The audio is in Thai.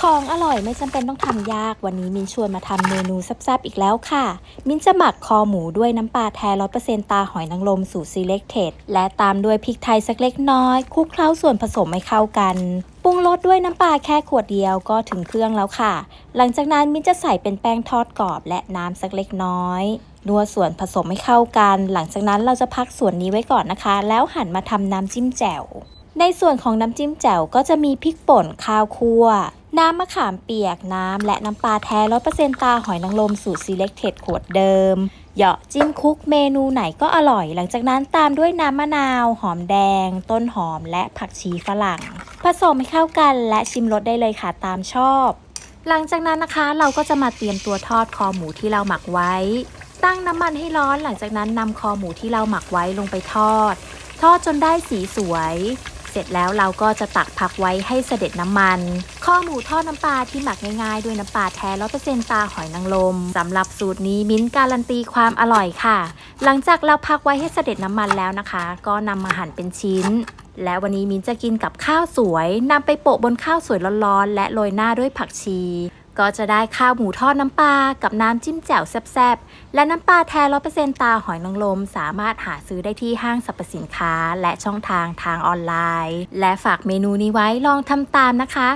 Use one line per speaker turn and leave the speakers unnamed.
ของอร่อยไม่จำเป็นต้องทำยากวันนี้มินชวนมาทำเมนูแซ่บๆอีกแล้วค่ะ มินจะหมักคอหมูด้วยน้ำปลาแท้ร้อยเปอร์เซ็นตาหอยนางรมสูตร selected และตามด้วยพริกไทยสักเล็กน้อยคลุกเคล้าส่วนผสมให้เข้ากันปรุงรสด้วยน้ำปลาแค่ขวดเดียวก็ถึงเครื่องแล้วค่ะ หลังจากนั้นมินจะใส่เป็นแป้งทอดกรอบและน้ำสักเล็กน้อยนัวส่วนผสมให้เข้ากัน หลังจากนั้นเราจะพักส่วนนี้ไว้ก่อนนะคะ แล้วหันมาทำน้ำจิ้มแจ่วในส่วนของน้ำจิ้มแจ่วก็จะมีพริกป่นข้าวคั่ว น้ำมะขามเปียกน้ำ และน้ำปลาแท้ร้อยเปอร์เซ็นตาหอยนางรมสูตร selected ขวดเดิม เหยาะจิ้มคุกเมนูไหนก็อร่อย หลังจากนั้นตามด้วยน้ำมะนาว หอมแดง ต้นหอมและผักชีฝรั่ง ผสมให้เข้ากันและชิมรสได้เลยค่ะตามชอบ หลังจากนั้นนะคะเราก็จะมาเตรียมตัวทอดคอหมูที่เราหมักไว้ ตั้งน้ำมันให้ร้อน หลังจากนั้นนำคอหมูที่เราหมักไว้ลงไปทอด ทอดจนได้สีสวย เสร็จแล้วเราก็จะตักพักไว้ให้เสด็จน้ำมัน ข้อหมูทอดน้ำปลาที่หมักง่ายๆ ด้วยน้ำปลาแท้ร้อเปอร์เซ็นตาหอยนางรมสำหรับสูตรนี้มิ้นการันตีความอร่อยค่ะ หลังจากเราพักไว้ให้เสด็จน้ำมันแล้วนะคะ ก็นำมาหั่นเป็นชิ้น และวันนี้มิ้นจะกินกับข้าวสวยนำไปโปะบนข้าวสวยร้อนๆ และโรยหน้าด้วยผักชีก็จะได้ข้าวหมูทอดน้ำปลากับน้ำจิ้มแจ่วแซ่บๆ และน้ำปลาแท้ร้อเปอร์เซ็นตาหอยนางรมสามารถหาซื้อได้ที่ห้างสรรพสินค้า และช่องทางทางออนไลน์ และฝากเมนูนี้ไว้ลองทำตามนะคะ